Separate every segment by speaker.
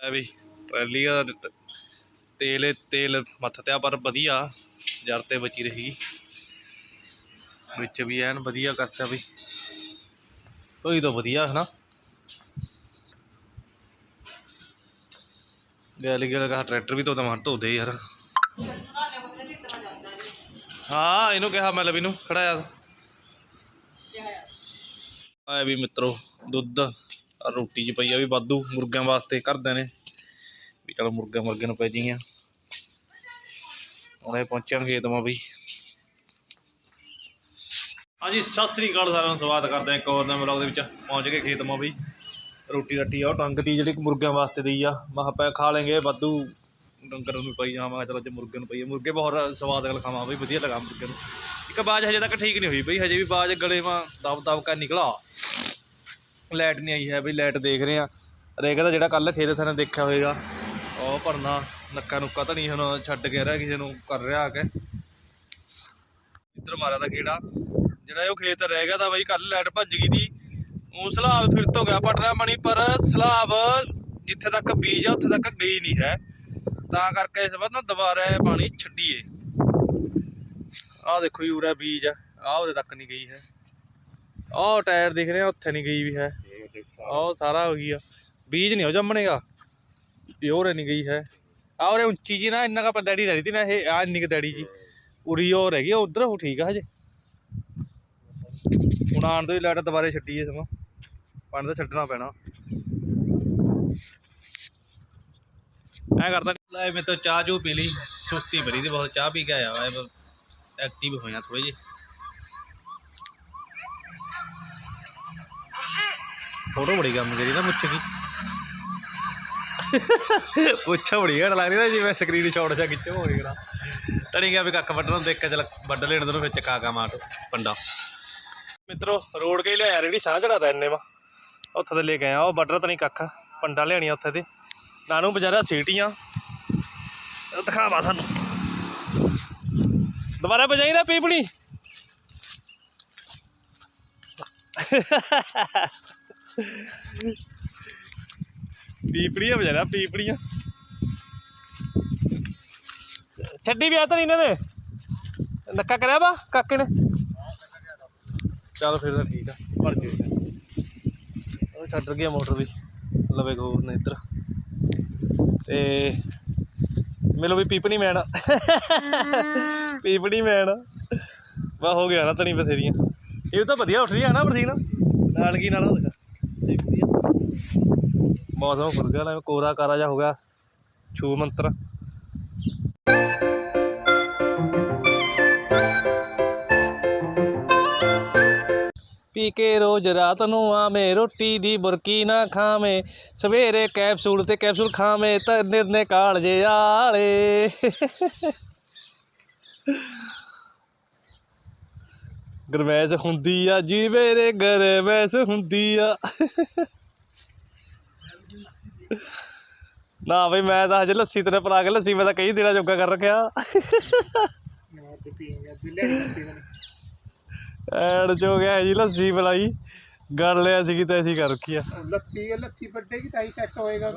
Speaker 1: ਐ ਵੀ ਟਰੈਲੀ ਦਾ ਤੇਲ ਤੇਲ ਮੱਥ ਤੇ ਆ, ਪਰ ਵਧੀਆ। ਜੜ ਤੇ ਬਚੀ ਰਹੀ। ਵਿੱਚ ਵੀ ਐਨ ਵਧੀਆ ਕਰਤਾ ਵੀ। ਧੋਈ ਤੋਂ ਵਧੀਆ, ਹਨਾ? ਗੱਲ ਗੱਲ ਕਹਾ ਟਰੈਕਟਰ ਵੀ ਧੋਤਾ ਮਾਰ ਧੋਦੇ ਯਾਰ। ਹਾਂ, ਇਹਨੂੰ ਕਿਹਾ ਮੈਂ ਲਵੀ ਨੂੰ, ਖੜਾਇਆ। ਆਏ ਵੀ ਮਿੱਤਰੋ, ਦੁੱਧ। ਰੋਟੀ ਚ ਪਈ ਆ ਵੀ ਵਾਧੂ ਮੁਰਗਿਆਂ ਵਾਸਤੇ ਕਰਦੇ ਨੇ। ਵੀ ਚਲੋ ਮੁਰਗੇ ਮੁਰਗੇ ਨੂੰ ਪੈ ਜੀਆਂ ਹੁਣੇ ਪਹੁੰਚਿਆ ਖੇਤ ਮਾ ਬਈ ਹਾਂਜੀ, ਸਤਿ ਸ੍ਰੀ ਅਕਾਲ ਸਾਰਿਆਂ ਨੂੰ ਸਵਾਗਤ ਕਰਦੇ ਹਾਂ ਇੱਕ ਹੋਰ ਨਵੇਂ ਵਲੌਗ ਦੇ ਵਿੱਚ। ਪਹੁੰਚ ਗਏ ਖੇਤ ਮਾ ਬਈ ਰੋਟੀ ਰੱਟੀ ਆ, ਉਹ ਟੰਗ ਤੀ ਜਿਹੜੀ ਮੁਰਗਿਆਂ ਵਾਸਤੇ ਦੀ ਆ। ਮੈਂ ਕਿਹਾ ਪੈ ਖਾ ਲੈਂਗੇ, ਵਾਧੂ ਡੰਗਰ ਨੂੰ ਪਈ ਜਾਵਾਂ ਮੈਂ ਕਿਹਾ ਚਲੋ ਅੱਜ ਮੁਰਗੇ ਨੂੰ ਪਈਏ ਮੁਰਗੇ ਬਹੁਤ ਸਵਾਦ ਨਾਲ ਖਾਵਾਂ, ਬਈ ਵਧੀਆ ਲਗਾ ਮੁਰਗੇ ਨੂੰ। ਇੱਕ ਬਾਜ ਹਜੇ ਤੱਕ ਠੀਕ ਨਹੀਂ ਹੋਈ ਬਈ, ਹਜੇ ਵੀ ਬਾਜ ਗਲੇ ਮਾ ਦਬ ਦਬ ਕੇ ਨਿਕਲਾ। ਲਾਈਟ ਨਹੀਂ ਆਈ ਹੈ ਬਈ ਲਾਈਟ ਦੇਖ ਰਹੇ ਆ ਰੇਗਾ ਦਾ ਜਿਹੜਾ ਕੱਲ ਖੇਤ ਥਾਂ ਦੇਖਿਆ ਹੋਵੇਗਾ ਉਹ ਭਰਨਾ, ਨੱਕਾ ਨੁੱਕਾ ਤਾਂ ਨਹੀਂ ਹੁਣ ਛੱਡ ਕੇ ਰਿਹਾ ਕਿਸੇ ਨੂੰ, ਕਰ ਰਿਹਾ ਆ ਕੇ। ਇੱਧਰ ਮਾਰਿਆ ਦਾ ਕੀੜਾ ਜਿਹੜਾ ਉਹ ਖੇਤ ਰਹਿ ਗਿਆ ਤਾਂ ਬਈ ਕੱਲ ਲਾਈਟ ਭੱਜ ਗਈ ਦੀ ਉਹ ਸਲਾਬ ਫਿਰ ਤੋਂ ਗਿਆ ਪਟਰਾ ਮਣੀ, ਪਰ ਸਲਾਬ ਜਿੱਥੇ ਤੱਕ ਬੀਜ ਆ, ਉੱਥੇ ਤੱਕ ਗਈ ਨਹੀਂ ਹੈ। ਤਾਂ ਕਰਕੇ ਇਸ ਵਾਰ ਨਾ ਦੁਬਾਰਾ ਪਾਣੀ ਛੱਡੀਏ। ਆਹ ਦੇਖੋ ਯੂਰਾ ਬੀਜ ਆ, ਆਹ ਉਹਦੇ ਤੱਕ ਨਹੀਂ ਗਈ ਹੈ। ਆਹ ਟਾਇਰ ਦਿਖ ਰਿਹਾ, ਉੱਥੇ ਨਹੀਂ ਗਈ ਵੀ ਹੈ। ਆਹ ਸਾਰਾ ਹੋ ਗਿਆ। ਬੀਜ ਨਹੀਂ ਹੋ ਜੰਮਣੇਗਾ ਪਿਓਰ ਨਹੀਂ ਗਈ ਹੈ। ਆਹ ਉਰੇ ਉੱਚੀ ਜੀ ਨਾ, ਇੰਨਾ ਕਾ ਡੈਡੀ ਰਹੀ ਤੀ ਨਾ, ਇਹ ਆ ਇੰਨੀ ਕੁ ਡੈਡੀ ਜੀ। ਉਰੀ ਉਹ ਰਹਿ ਗਈ ਉਧਰ ਉਹ ਠੀਕ ਆ ਹਜੇ। ਹੁਣ ਆਣ ਤੋਂ ਹੀ ਲਾਈਟ ਦੁਬਾਰੇ ਛੱਡੀਏ ਸਮਾਂ ਪਾਣੀ ਤਾਂ ਛੱਡਣਾ ਪੈਣਾ। ਐ ਕਰਦਾ ਲੈ ਮੈਂ ਤਾਂ ਚਾਹ ਚੂ ਪੀ ਲਈ। ਸੁਸਤੀ ਬੜੀ ਦੀ ਬਹੁਤ। ਚਾਹ ਪੀ ਕੇ ਆਇਆ ਵਾ। ਐਕਟਿਵ ਹੋਇਆ ਥੋੜੇ ਜਿਹੇ। ਫੋਟੋ ਬੜੀ ਕੰਮ ਕਰੀ ਨਾ ਮੁੱਛ ਕੀ ਪੁੱਛਾ ਬੜੀ ਘੜ ਲੱਗ ਨਾ ਜਿਵੇਂ ਸਕਰੀਨ ਸ਼ਾਟ ਜਾਂ ਖਿੱਚੋ ਹੋ ਗਿਆ ਤਣੀ ਗਿਆ ਵੀ ਕੱਖ ਵੱਢਣ ਨੂੰ ਦੇਖ ਕੇ ਚੱਲ ਵੱਢ ਲੈਣ ਦੇ ਵਿੱਚ ਕਾਕਾ ਮਾਟ ਪੰਡਾ। ਮਿੱਤਰੋ, ਰੋਡ ਕੇ ਹੀ ਲਿਆਇਆ ਸਾਹ ਚੜਾਦਾ ਇੰਨੇ ਵਾ। ਉੱਥੇ ਤੇ ਲੈ ਕੇ ਆਇਆ, ਉਹ ਵੱਢ ਤਾਂ ਕੱਖ। ਪੰਡਾ ਲਿਆਣੀਆਂ ਉੱਥੇ ਤੇ। ਨਾਨੂੰ ਬਜਾਰਾ ਸੀਟੀਆਂ। ਉਹ ਦਿਖਾਵਾ ਤੁਹਾਨੂੰ ਦੁਬਾਰਾ ਬਜਾਈ ਨਾ ਪੀਪਣੀ। ਪੀਪੜੀਆਂ ਵਜਾਰਾ ਪੀਪੜੀਆਂ। ਛੱਡੀ ਵੀ ਆ ਤਾਂ ਨਹੀਂ ਇਹਨਾਂ ਨੇ। ਨੱਕਾ ਕਰਿਆ ਵਾ ਕਾਕੇ ਨੇ? ਚੱਲ ਫਿਰ ਤਾਂ ਠੀਕ ਆ ਭਰ ਜੇ। ਉਹ ਛੱਡ ਗਿਆ ਮੋਟਰ ਵੀ ਲਵੇ ਗੋਰ ਨੇ ਇੱਧਰ। ਤੇ ਮਿਲੋ ਵੀ ਪੀਪਣੀ ਮੈਨ ਪੀਪਣੀ ਮੈਨ ਵਾ ਹੋ ਗਿਆ ਨਾ ਤਣੀ ਬਥੇਰੀਆਂ। ਇਹ ਤਾਂ ਵਧੀਆ ਉੱਠ ਰਹੀ ਆ ਨਾ ਬਰਸੀਨ ਨਾਲ ਕੀ ਨਾਲ ਹੁੰਦਾ ਠੀਕ ਵਧੀਆ ਮੌਸਮ ਖੁੱਲ ਗਿਆ ਨਾ, ਕੋਰਾ ਕਾਰਾ ਜਾ ਹੋ ਗਿਆ, ਛੂ ਮੰਤਰ। ਪੀ ਕੇ ਰੋਜ਼ ਰਾਤ ਨੂੰ ਆਵੇਂ, ਰੋਟੀ ਦੀ ਬੁਰਕੀ ਨਾ ਖਾਵੇਂ, ਸਵੇਰੇ ਕੈਪਸੂਲ ਤੇ ਕੈਪਸੂਲ ਖਾਵੇਂ ਤਾਂ ਨਿਰਨੇ ਕਾਲਜੇ ਆਲੇ। ਗਰਮੈਸ਼ ਹੁੰਦੀ ਆ ਜੀ ਮੇਰੇ ਗਰਮੈਸ਼ ਹੁੰਦੀ ਆ। ਨਾ ਬਈ ਮੈਂ ਤਾਂ ਹਜੇ ਲੱਸੀ ਤੇਰੇ ਪਰਾ ਕੇ ਲੱਸੀ ਮੈਂ ਤਾਂ ਕਈ ਦਿਨਾਂ ਜੋਗਾ ਕਰ ਰੱਖਿਆ। ਐਡ ਚ ਹੋ ਗਿਆ ਜੀ ਲੱਸੀ ਬਲਾਈ ਗੜ ਲਿਆ ਸੀ ਤਾਂ ਐਸੀ ਕਰ ਰੱਖੀ ਆ।
Speaker 2: ਲੱਸੀ ਲੱਸੀ ਵੱਡੇਗੀ ਤਾਂ ਹੀ ਸੈੱਟ ਹੋਏਗਾ।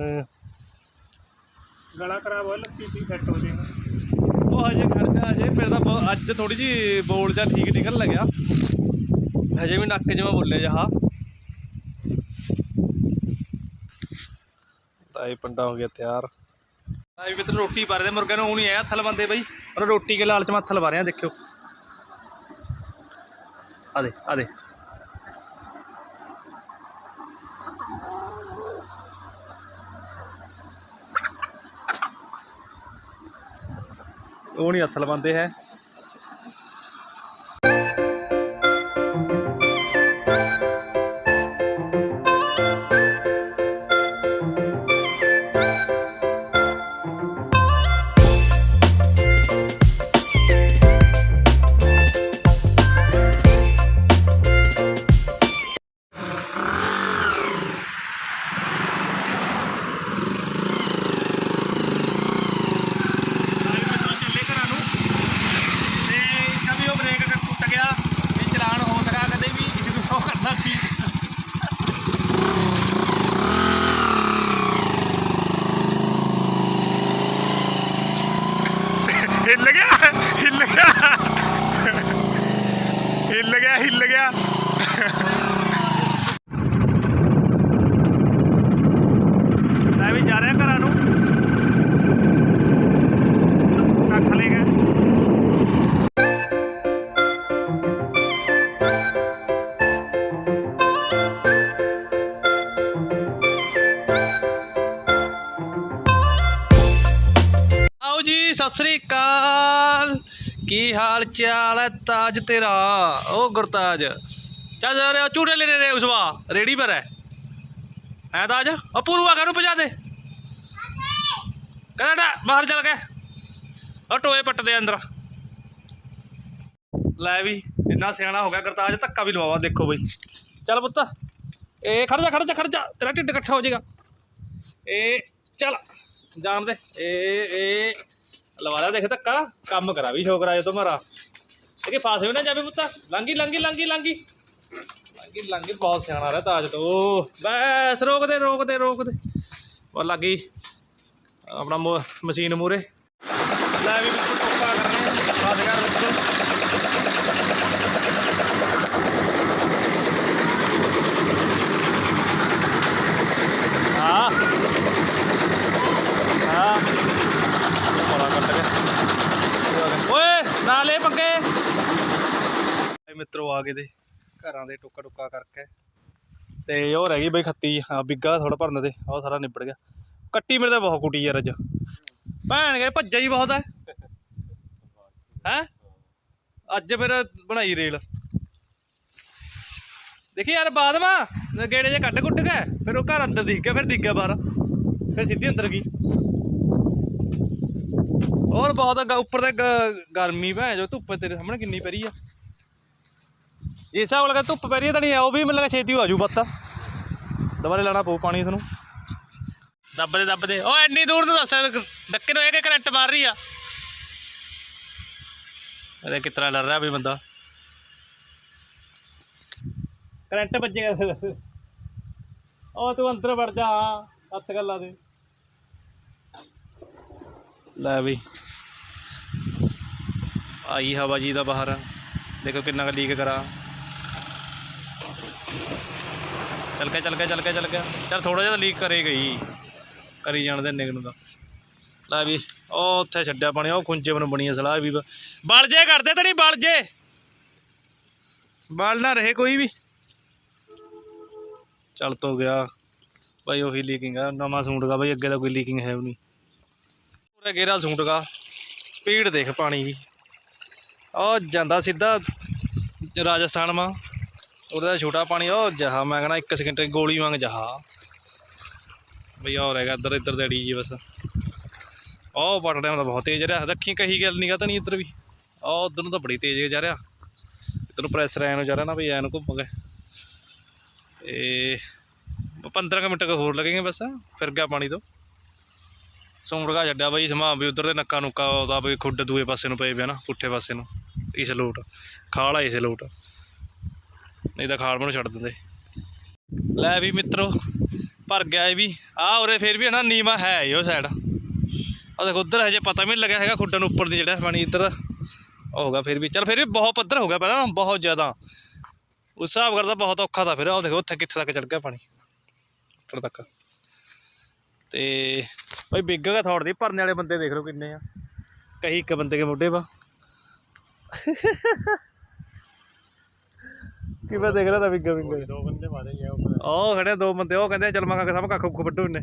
Speaker 1: ਹਾਂ।
Speaker 2: ਗਲਾ ਖਰਾਬ ਹੋਇਆ ਲੱਸੀ ਵੀ ਸੈੱਟ ਹੋ ਜਾਏਗਾ।
Speaker 1: ਉਹ ਹਜੇ ਖਰਚਾ ਹਜੇ ਫਿਰ ਤਾਂ ਬਹੁ- ਅੱਜ ਥੋੜੀ ਜੀ ਬੋਲ ਜਾਂ ਠੀਕ ਨਿਕਲ ਲੱਗਿਆ। ਹਜੇ ਵੀ ਨੱਕ ਜਿਹਾ ਬੋਲੇ ਜਹਾ। ਤਾਈ ਪੰਡਾ ਹੋ ਗਿਆ ਤਿਆਰ। ਤਾਈ ਵੀ ਤੇ ਰੋਟੀ ਪਾ ਰਹੇ ਨੇ ਮੁਰਗੇ ਨੂੰ ਹੁਣ ਹੀ ਆਇਆ ਹੱਥ ਲਵਾਉਂਦੇ ਬਈ। ਪਰ ਰੋਟੀ ਕੇ ਲਾਲਚ ਮੈਂ ਹੱਥ ਲਵਾ ਰਿਹਾ, ਦੇਖਿਓ। ਆ ਦੇ ਆ ਦੇ। ਉਹ ਨਹੀਂ ਅਸਲ ਲਵਾਉਂਦੇ ਹੈ। ਸਤਿ ਸ੍ਰੀ ਅਕਾਲ। ਕੀ ਹਾਲ ਚਾਲ ਹੈ ਤਾਜ ਤੇਰਾ? ਉਹ ਗੁਰਤਾਜ, ਚੱਲ ਜਾ ਰਿਹਾ ਚੂੜੇ ਲੈ ਰਹੇ ਉਸਵਾ ਰੇੜੀ ਪਰ ਹੈ। ਹੈ ਤਾਜ ਉਹ ਪੂਰਵਾ ਕਰੂ ਭਜਾ ਦੇ। ਕਹਿੰਦਾ ਬਾਹਰ ਚੱਲ ਕੇ। ਉਹ ਟੋਏ ਪੱਟ ਅੰਦਰ। ਲੈ ਵੀ, ਇੰਨਾ ਸਿਆਣਾ ਹੋ ਗਿਆ ਗੁਰਤਾਜ, ਧੱਕਾ ਵੀ ਲਵਾਵਾ, ਦੇਖੋ ਬਈ। ਚੱਲ ਪੁੱਤ, ਇਹ ਖੜ ਜਾ ਖੜ ਜਾ ਖੜ ਜਾ, ਤੇਰਾ ਢਿੱਡ ਇਕੱਠਾ ਹੋ ਜਾਏਗਾ। ਇਹ, ਚੱਲ, ਜਾਣ ਦੇ। ਇਹ ਇਹ ਲਵਾ ਲਿਆ, ਦੇਖ ਧੱਕਾ। ਕੰਮ ਕਰਾ ਵੀ ਛੋਕਰਾ ਜੇ ਤੁਮਾਰਾ ਕਿ ਫਾਸ ਵੀ ਨਾ ਜਾਵੇ ਪੁੱਤ। ਲੰਗੀ ਲੰਗੀ ਲੰਗੀ ਲੰਗੀ ਲੰਗੀ ਲੰਗੀ ਬਹੁਤ ਸਿਆਣਾ ਰਿਹਾ ਤਾਜ ਤੋਂ। ਬਸ, ਰੋਕ ਦੇ ਰੋਕ ਦੇ ਰੋਕ ਦੇ। ਉਹ ਲੱਗੀ ਆਪਣਾ ਮਸ਼ੀਨ ਮੂਰੇ ਲੈ ਵੀ ਬਿਲਕੁਲ ਪੱਕਾ ਕਰਨੇ। ਫਾਸ ਕਰ ਬਿਲਕੁਲ ਹਾਂ ਹਾਂ ਬੜਾ ਕੱਟ ਗਿਆ ਓਏ, ਨਾਲੇ ਪੱਕੇ ਮਿੱਤਰੋ, ਆ ਗਏ ਦੇ ਘਰਾਂ ਦੇ ਟੁੱਕਾ ਟੁੱਕਾ ਕਰਕੇ। ਤੇ ਉਹ ਰਹਿ ਗਈ ਬਈ ਖੱਤੀ ਹਾਂ ਬਿੱਗਾ ਥੋੜਾ ਭਰਨ ਦੇ, ਉਹ ਸਾਰਾ ਨਿਬੜ ਗਿਆ। ਕੱਟੀ ਮੇਰੇ ਤਾਂ ਬਹੁਤ ਕੁੱਟੀ ਯਾਰ ਅੱਜ। ਭੈਣ ਗਏ ਭੱਜਾ ਹੀ ਬਹੁਤ ਹੈ ਹੈ? ਅੱਜ ਫਿਰ ਬਣਾਈ ਰੇਲ। ਦੇਖੀ ਯਾਰ ਬਾਦਮਾ ਗੇੜੇ ਜੇ ਕੱਢ ਕੁੱਟ ਕੇ, ਫਿਰ ਉਹ ਘਰ ਅੰਦਰ ਦਿਖ ਗਿਆ, ਫਿਰ ਦਿਖ ਗਿਆ ਬਾਹਰ। ਫਿਰ ਸਿੱਧੀ ਅੰਦਰ ਗਈ। ਹੋਰ ਬਹੁਤ ਗ- ਉੱਪਰ ਤੇ ਗ- ਗਰਮੀ ਭੈਣ ਜੋ ਧੁੱਪ ਤੇਰੇ ਸਾਹਮਣੇ ਕਿੰਨੀ ਪੈ ਰਹੀ ਆ। ਜਿਸ ਹਿਸਾਬ ਨਾਲ ਧੁੱਪ ਪੈ ਰਹੀ ਹੈ ਤਾਂ ਨਹੀਂ ਉਹ ਵੀ ਮੈਨੂੰ ਲੱਗਾ ਛੇਤੀ ਹੋ ਜੂ ਬੱਤਾ। ਦੁਬਾਰੇ ਲਾਣਾ ਪਊ ਪਾਣੀ ਇਸਨੂੰ। ਦੱਬਦੇ ਦੱਬਦੇ। ਉਹ ਇੰਨੀ ਦੂਰ ਨੂੰ ਦੱਸ ਡੱਕੇ ਨੂੰ ਇਹ ਕਿ ਕਰੰਟ ਮਾਰ ਰਹੀ ਆ। ਅਰੇ, ਕਿਤਨਾ ਲੜ ਰਿਹਾ ਵੀ ਬੰਦਾ। ਕਰੰਟ ਵੱਜੇਗਾ ਉਹ ਤੂੰ ਅੰਦਰ ਵੜ ਜਾ ਹੱਥ ਗੱਲਾਂ ਦੇ ਲੈ ਵੀ। ਆਈ ਹਵਾ ਜੀ ਦਾ ਬਾਹਰ। ਦੇਖੋ ਕਿੰਨਾ ਕੁ ਲੀਕ ਕਰਾ। ਚੱਲ ਕੇ ਚੱਲ ਕੇ ਚੱਲ ਕੇ ਚੱਲ ਕੇ ਚੱਲ ਥੋੜਾ ਜਿਹਾ ਲੀਕ ਕਰੇ ਗਈ। ਕਰੀ ਜਾਣ ਦੇ ਨਿਗਨ ਦਾ ਲੈ ਵੀ, ਉਹ ਉੱਥੇ ਛੱਡਿਆ ਪਾਣੀ, ਉਹ ਖੁੰਝੇ ਨੂੰ ਬਣੀ ਸਲਾਹ ਵੀ। ਬਲ ਜੇ ਕਰਦੇ ਤਾਂ ਨਹੀਂ ਬਲ ਜੇ। ਬਲ ਨਾ ਰਹੇ ਕੋਈ ਵੀ। ਚੱਲ ਤੋ ਗਿਆ। ਭਾਈ ਉਹੀ ਲੀਕਿੰਗ ਆ। ਨਵਾਂ ਸੂਟਗਾ ਭਾਈ ਅੱਗੇ ਦਾ ਕੋਈ ਲੀਕਿੰਗ ਹੈ ਵੀ ਨਹੀਂ। ਪੂਰਾ ਗੇਰਾ ਸੂਟਗਾ ਸਪੀਡ ਦੇਖ ਪਾਣੀ ਦੀ। ਉਹ ਜਾਂਦਾ ਸਿੱਧਾ ਰਾਜਸਥਾਨ ਮਾ। ਉਹਦਾ ਛੋਟਾ ਪਾਣੀ, ਉਹ ਜਹਾ, ਮੈਂ ਕਹਣਾ 1 ਸਕਿੰਟ ਗੋਲੀ ਵਾਂਗ ਜਹਾ। ਬਈ ਹੋਰ ਹੈਗਾ ਇੱਧਰ ਇੱਧਰ ਦੇ ਅੜੀ ਜੀ ਬਸ। ਉਹ ਪੜ ਰਿਹਾ ਤਾਂ ਬਹੁਤ ਤੇਜ਼ ਰਿਹਾ। ਰੱਖੀ ਕਹੀ ਗੱਲ ਨਹੀਂ ਗਾ ਨਹੀਂ ਇੱਧਰ ਵੀ। ਉਹ ਉਧਰ ਨੂੰ ਤਾਂ ਬੜੀ ਤੇਜ਼ ਜਾ ਰਿਹਾ। ਇੱਧਰ ਨੂੰ ਪ੍ਰੈਸ਼ਰ ਐ ਨੂੰ ਜਾ ਰਿਹਾ ਨਾ ਬਈ ਐ ਨੂੰ ਘੁੰਮ ਕੇ। ਤੇ 15 ਕੁ ਮਿੰਟ ਕੁ ਹੋਰ ਲੱਗेंगे ਬਸ, ਫਿਰ ਗਿਆ ਪਾਣੀ ਤੋਂ। ਸੌਂਡਗਾ ਛੱਡਿਆ ਬਈ, ਸਮਾਂ ਵੀ ਉਧਰ ਦੇ ਨੱਕਾ ਨੁੱਕਾ ਉਹਦਾ ਬਈ ਖੁੱਡ ਦੂਏ ਪਾਸੇ ਨੂੰ ਪਏ ਪਿਆ ਨਾ, ਪੁੱਠੇ ਪਾਸੇ ਨੂੰ। ਇਸ ਲੋਟ, ਖਾਲ ਆ ਇਸ ਲੋਟ। ਨਹੀਂ ਤਾਂ ਖਾਲ ਮੈਨੂੰ ਛੱਡ ਦਿੰਦੇ। ਲੈ ਵੀ ਮਿੱਤਰੋ, ਭਰ ਗਿਆ ਇਹ ਵੀ। ਆ ਉਰੇ ਫਿਰ ਵੀ ਨਾ ਨੀਵਾ ਹੈ ਹੀ ਉਹ ਸਾਈਡ ਆ ਦੇਖੋ, ਉਧਰ ਹਜੇ ਪਤਾ ਵੀ ਨਹੀਂ ਲੱਗਿਆ ਹੈਗਾ ਖੁੱਡਾਂ ਨੂੰ ਉੱਪਰ ਦੀ ਜਿਹੜਾ ਪਾਣੀ ਇੱਧਰ। ਉਹ ਹੋਗਾ ਫਿਰ ਵੀ। ਚੱਲ ਫਿਰ ਵੀ ਬਹੁਤ ਪੱਧਰ ਹੋ ਗਿਆ ਪਹਿਲਾਂ ਬਹੁਤ ਜ਼ਿਆਦਾ। ਉਸ ਹਿਸਾਬ ਕਰਦਾ ਬਹੁਤ ਔਖਾ ਤਾਂ ਫਿਰ। ਉਹ ਦੇਖੋ, ਉੱਥੇ ਕਿੱਥੇ ਤੱਕ ਚੜ ਗਿਆ ਪਾਣੀ। ਉੱਪਰ ਤੱਕ। ਤੇ ਭਾਈ ਬਿੱਗਾ ਥੋੜ ਦੀ। ਭਰਨੇ ਵਾਲੇ ਬੰਦੇ ਦੇਖ ਲਓ ਕਿੰਨੇ ਆ। ਕਹੀ ਇੱਕ ਬੰਦੇ ਕੇ ਮੋਢੇ ਵਾ। ਕਿਵੇਂ ਦੇਖ ਰਿਹਾ ਤਾਂ ਬਿੱਗਾ ਬਿੱਗਾ
Speaker 2: ਦੋ ਬੰਦੇ ਮਾਰੇ ਗਏ ਉੱਪਰ
Speaker 1: ਉਹ ਖੜੇ ਦੋ ਬੰਦੇ ਉਹ ਕਹਿੰਦੇ ਚੱਲ ਮੈਂ ਕਿਹਾ ਸਭ ਕੱਖ ਕੁੱਖ ਵੱਢੋ ਇਹਨੇ।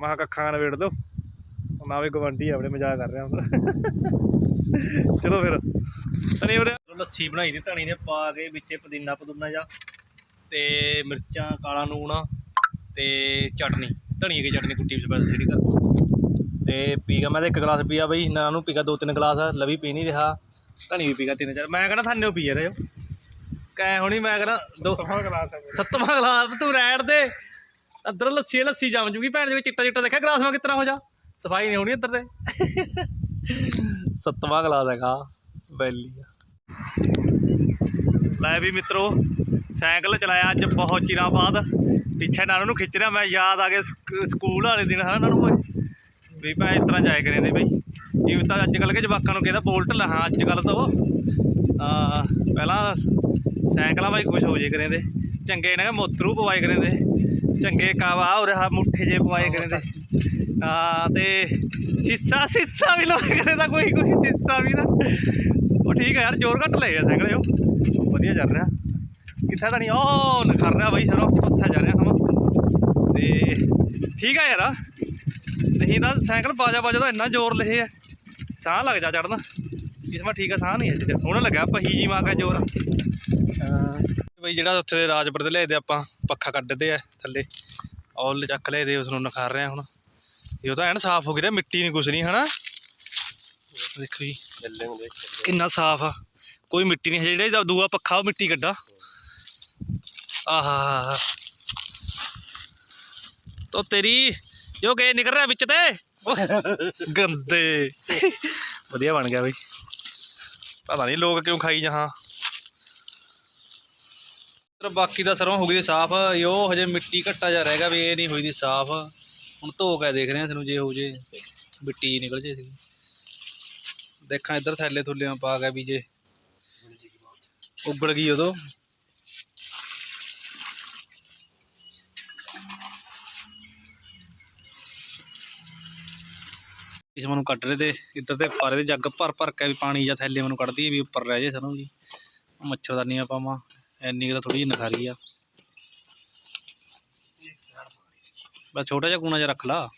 Speaker 1: ਮੈਂ ਕਿਹਾ ਕੱਖਾਂ ਨਾਲ ਵੇੜ ਦੋ। ਨਾ ਵੀ ਗਵੰਡੀ ਆਪਣੇ ਮਜ਼ਾਕ ਕਰ ਰਿਹਾ ਹੁੰਦਾ। ਚਲੋ ਫਿਰ। ਤਣੀ ਵੀਰੇ। ਲੱਸੀ ਬਣਾਈ ਦੀ ਧਣੀ ਨੇ ਪਾ ਕੇ ਵਿੱਚੇ ਪੁਦੀਨਾ ਪਦੂਨਾ ਜਾ ਤੇ ਮਿਰਚਾਂ ਕਾਲਾ ਨੂਣ ਤੇ ਚਟਨੀ। ਧਨੀਏ ਦੀ ਚਟਨੀ ਕੁੱਟੀ ਸਪੈਸ਼ਲ ਜਿਹੜੀ ਕਰ। ਤੇ ਪੀ ਗਿਆ ਮੈਂ ਤਾਂ ਇੱਕ ਗਲਾਸ ਪੀਆ ਬਈ ਨਾ ਨੂੰ ਪੀਗਾ ਦੋ ਤਿੰਨ ਗਲਾਸ ਲਵੀ ਪੀ ਨਹੀਂ ਰਿਹਾ। ਧਣੀ ਵੀ ਪੀਗਾ ਤਿੰਨ ਚਾਰ। ਮੈਂ ਕਹਿੰਦਾ ਥਾਨੇ ਪੀ ਰਹੇ ਹੋ ਕੈ ਹੁਣੀ ਮੈਂ ਕਹਿੰਦਾ ਦੋ
Speaker 2: ਤਫਾ ਗਲਾਸ ਹੈ
Speaker 1: ਸੱਤਵਾਂ ਗਲਾਸ ਤੂੰ ਰਹਿਣ ਦੇ। ਅੰਦਰ ਲੱਸੀ ਹੈ, ਲੱਸੀ ਜੰਮ ਜੂਗੀ ਭੈਣ ਵਿੱਚ ਚਿੱਟਾ ਚਿੱਟਾ ਦੇਖਿਆ ਗਲਾਸ ਮਾ ਕਿਤਨਾ ਹੋ ਜਾ। ਸਫ਼ਾਈ ਨਹੀਂ ਹੋਣੀ ਅੰਦਰ ਤੇ। ਸੱਤਵਾਂ ਗਲਾਸ ਹੈਗਾ ਬੈਲੀ ਲੈ ਵੀ ਮਿੱਤਰੋ ਸਾਈਕਲ ਚਲਾਇਆ ਅੱਜ ਬਹੁਤ ਚਿਰਾਂ ਬਾਅਦ। ਪਿੱਛੇ ਨਾਲ ਉਹਨੂੰ ਖਿੱਚ ਰਿਹਾ ਮੈਂ ਯਾਦ ਆ ਗਿਆ ਸਕ- ਸਕੂਲ ਵਾਲੇ ਦਿਨ ਹਨਾ ਨੂੰ ਓਏ? ਵੀ ਭਾਈ ਇਸ ਤਰ੍ਹਾਂ ਜਾਇਆ ਕਰੇ ਨੇ ਬਈ। ਇਹ ਤਾਂ ਅੱਜ ਕੱਲ੍ਹ ਕੇ ਜਵਾਕਾਂ ਨੂੰ ਕਹਿੰਦਾ ਬੋਲਟ ਲਹਾਂ ਅੱਜ ਕੱਲ੍ਹ ਤਾਂ ਉਹ ਆ ਪਹਿਲਾਂ ਸਾਈਕਲਾਂ ਬਾਈ ਖੁਸ਼ ਹੋ ਜੇ ਕਰੇ ਦੇ ਚੰਗੇ ਨਾ ਮੋਤਰੂ ਪਵਾਏ ਕਰੇ ਦੇ ਚੰਗੇ ਕਾਵਾ ਔਰ ਮੁੱਠੇ ਜੇ ਪਵਾਏ ਕਰੇ ਦੇ ਆ ਤੇ ਸਿੱਸਾ ਸਿੱਸਾ ਵੀ ਲਵਾਏ ਕਰੇ ਦਾ ਕੋਈ ਕੋਈ ਸਿੱਸਾ ਵੀ ਨਾ। ਉਹ ਠੀਕ ਹੈ ਯਾਰ ਜ਼ੋਰ ਘੱਟ ਲਏ ਆ ਸਾਈਕਲ ਉਹ ਵਧੀਆ ਚੱਲ ਰਿਹਾ। ਕਿੱਥੇ ਤਾਂ ਨਹੀਂ ਉਹ ਨਖਰ ਰਿਹਾ ਬਾਈ ਸਰੋਂ ਉੱਥੇ ਜਾ ਰਿਹਾ ਹਮ ਤੇ ਠੀਕ ਆ ਯਾਰ। ਨਹੀਂ ਤਾਂ ਸਾਈਕਲ ਬਾਜਾ ਬਾਜਾ ਦਾ ਇੰਨਾ ਜ਼ੋਰ ਲਏ ਆ। ਸਾਹ ਲੱਗ ਜਾ ਚੜਨ। ਇਸ ਵਾਰ ਠੀਕ ਆ ਸਾਹ ਨਹੀਂ ਹੈ ਹੁਣ ਲੱਗਿਆ ਪਹੀ ਜੀ ਮਾਂ ਕਾ ਜ਼ੋਰ। ਬਈ ਜਿਹੜਾ ਉੱਥੇ ਦੇ ਰਾਜਪੁਰ ਦੇ ਲਿਆਦੇ ਆਪਾਂ ਪੱਖਾ ਕੱਢਦੇ ਆ ਥੱਲੇ। ਔਲ ਚੱਕ ਲਿਆਦੇ ਉਸ ਨੂੰ ਨਖਾਰ ਰਹੇ ਹੁਣ। ਇਹ ਉਹ ਤਾਂ ਐਨ ਸਾਫ਼ ਹੋ ਗਿਆ ਮਿੱਟੀ ਨਹੀਂ ਕੁਛ ਨਹੀਂ ਹਨਾ? ਦੇਖੋ ਜੀ ਕਿੰਨਾ ਸਾਫ਼ ਆ। ਕੋਈ ਮਿੱਟੀ ਨਹੀਂ ਜਿਹੜਾ ਇਹਦਾ ਦੂਆ ਪੱਖਾ ਉਹ ਮਿੱਟੀ ਕੱਢਾ। ਆਹਾ ਤੋ ਤੇਰੀ ਜੋ ਕੇ ਨਿਕਲ ਰਿਹਾ ਵਿੱਚ ਤੇ। ਗੰਦੇ। ਵਧੀਆ ਬਣ ਗਿਆ ਬਈ। ਪਤਾ ਨਹੀਂ ਲੋਕ ਕਿਉਂ ਖਾਈ ਜਹਾਂ। ਤੇ ਬਾਕੀ ਦਾ ਸਰੋਂ ਹੋ ਗਈ ਸਾਫ਼। ਯੋ ਹਜੇ ਮਿੱਟੀ ਘੱਟਾ ਜਾ ਗਿਆ ਵੀ ਇਹ ਨਹੀਂ ਹੋਈ ਦੀ ਸਾਫ਼। ਹੁਣ ਧੋ ਕੇ ਦੇਖ ਰਹੇ ਆ ਤੁਹਾਨੂੰ ਜੇ ਹੋ ਜੇ। ਮਿੱਟੀ ਨਿਕਲ ਜੇ ਸੀ ਦੇਖਾਂ ਇੱਧਰ ਥੈਲੇ ਥੁੱਲਿਆਂ ਪਾ ਕੇ ਵੀ ਜੇ। ਉੱਗੜ ਗਈ ਉਦੋਂ। ਇਸ ਨੂੰ ਕੱਢ ਰਹੇ ਤੇ ਇੱਧਰ ਤੇ ਪਾਰੇ ਦੇ ਜੱਗ ਭਰ ਭਰ ਕੇ ਵੀ ਪਾਣੀ ਜਾਂ ਥੈਲੇ ਮੈਨੂੰ ਕੱਢਦੀ ਵੀ ਉੱਪਰ ਰਹਿ ਜੇ ਸਰੋਂ ਜੀ ਮੱਛਰਦਾਨੀਆਂ ਪਾਵਾਂ ਐਨੀ ਕੁ ਤਾਂ ਥੋੜੀ ਜਿਹੀ ਨਖਾਰੀ ਆ। ਬਸ ਛੋਟਾ ਜਿਹਾ ਕੂਣਾ ਜਿਹਾ ਰੱਖ ਲਾ।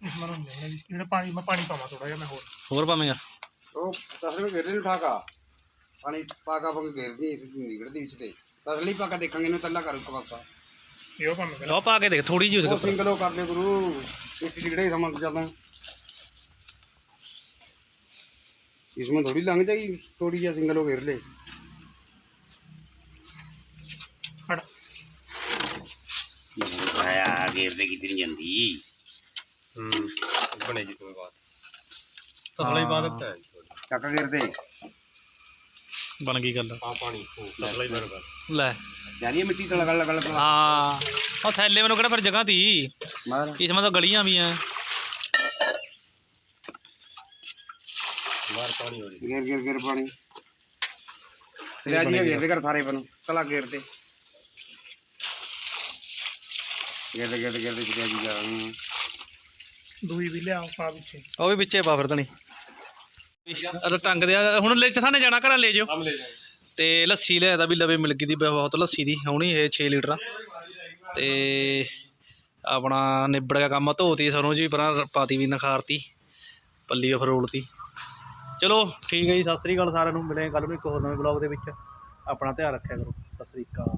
Speaker 2: ਇਸ ਮਨ ਜਿਹੜਾ ਪਾਣੀ ਮੈਂ ਪਾਣੀ ਪਾਵਾਂ ਥੋੜਾ ਜਿਹਾ ਮੈਂ ਹੋਰ।
Speaker 1: ਹੋਰ ਪਾਵੇਂਗਾ
Speaker 3: ਉਹ ਤਸਲੇ ਘੇਰੇ ਨੂੰ ਠਾਕਾ। ਪਾਣੀ ਪਾਕਾ ਪੰਗ ਘੇਰਦੀ ਨਿਕੜਦੀ ਵਿੱਚ ਤੇ। ਤਸਲੀ ਪਾਕਾ ਦੇਖਾਂਗੇ ਇਹਨੂੰ ਤੱਲਾ ਕਰ ਇੱਕ ਪਾਸਾ।
Speaker 2: ਇਹ ਉਹ ਪਾਵਾਂ ਪਹਿਲਾਂ
Speaker 1: ਉਹ ਪਾ ਕੇ ਦੇਖ ਥੋੜੀ ਜਿਹੀ
Speaker 3: ਉਹ
Speaker 1: ਉਹਦੇ ਉੱਪਰ
Speaker 3: ਸਿੰਗਲੋ ਕਰ ਲੈ ਗੁਰੂ। ਮਿੱਟੀ ਨਿਕੜੇ ਸਮਝ ਜਾਂਦਾ इसमें थोड़ी लंघ जाएगी थोड़ी या सिंगल हो घेर ले
Speaker 2: ਖੜ
Speaker 3: आया घेर दे कितनी जल्दी
Speaker 4: बनेगी तुम्हें बात तसला ही बात है
Speaker 3: चक्का घेर दे
Speaker 1: ਬਣ ਗਈ ਗੱਲ
Speaker 4: हाँ पानी तसला ही बराबर
Speaker 1: ਲੈ
Speaker 3: जा रही है मिट्टी तो लगा लगा लगा
Speaker 1: ਹਾਂ ਉਹ ਥੈਲੇ ਮੈਨੂੰ ਕਿਹੜਾ ਫਿਰ ਜਗ੍ਹਾ ਤੀ
Speaker 3: मार
Speaker 1: ਇਸ ਮਾ ਤਾਂ ਗਲੀਆਂ ਵੀ ਆ
Speaker 4: ਗੇਰ
Speaker 3: ਗੇਰ ਗੇਰ ਪਾਣੀ। ਲੈ ਗੇਰ ਦੇ ਕਰ ਸਾਰੇ ਬਨ ਕਲਾ ਗੇਰ ਤੇ ਗੇਰ ਦੇ ਗੇਰ ਦੇ ਗੇਰ ਦੇ ਚਿਕਾ ਜੀ ਜਾ
Speaker 2: ਦੂਈ ਵੀ ਲਿਆ ਪਾ ਵਿੱਚੇ
Speaker 1: ਉਹ ਵੀ ਵਿੱਚੇ ਪਾ ਫਿਰ ਤਣੀ। ਅਰ ਟੰਗ ਦੇ ਹੁਣ ਲੈ ਥਾਣੇ ਜਾਣਾ ਘਰਾਂ ਲੈ ਜਿਓ। ਤੇ ਲੱਸੀ ਲੈ ਦਾ ਵੀ ਲਵੇ ਮਿਲ ਗਈ ਦੀ ਬਹੁਤ ਲੱਸੀ ਦੀ ਹੋਣੀ ਇਹ 6 ਲੀਟਰ ਤੇ ਆਪਣਾ ਨਿਬੜ ਕੇ ਕੰਮ ਧੋਤੀ ਸਰੋਂ ਜੀ ਪਰਾਂ ਪਾਤੀ ਵੀ ਨਖਾਰਤੀ ਪੱਲੀ ਫਰੋਲਤੀ ਚਲੋ, ਠੀਕ ਹੈ ਜੀ, ਸਤਿ ਸ੍ਰੀ ਅਕਾਲ ਸਾਰਿਆਂ ਨੂੰ। ਮਿਲੇ ਕੱਲ ਨੂੰ ਇੱਕ ਹੋਰ ਨਵੇਂ ਬਲੌਗ ਦੇ ਵਿੱਚ। ਆਪਣਾ ਧਿਆਨ ਰੱਖਿਆ ਕਰੋ। ਸਤਿ ਸ੍ਰੀ ਅਕਾਲ।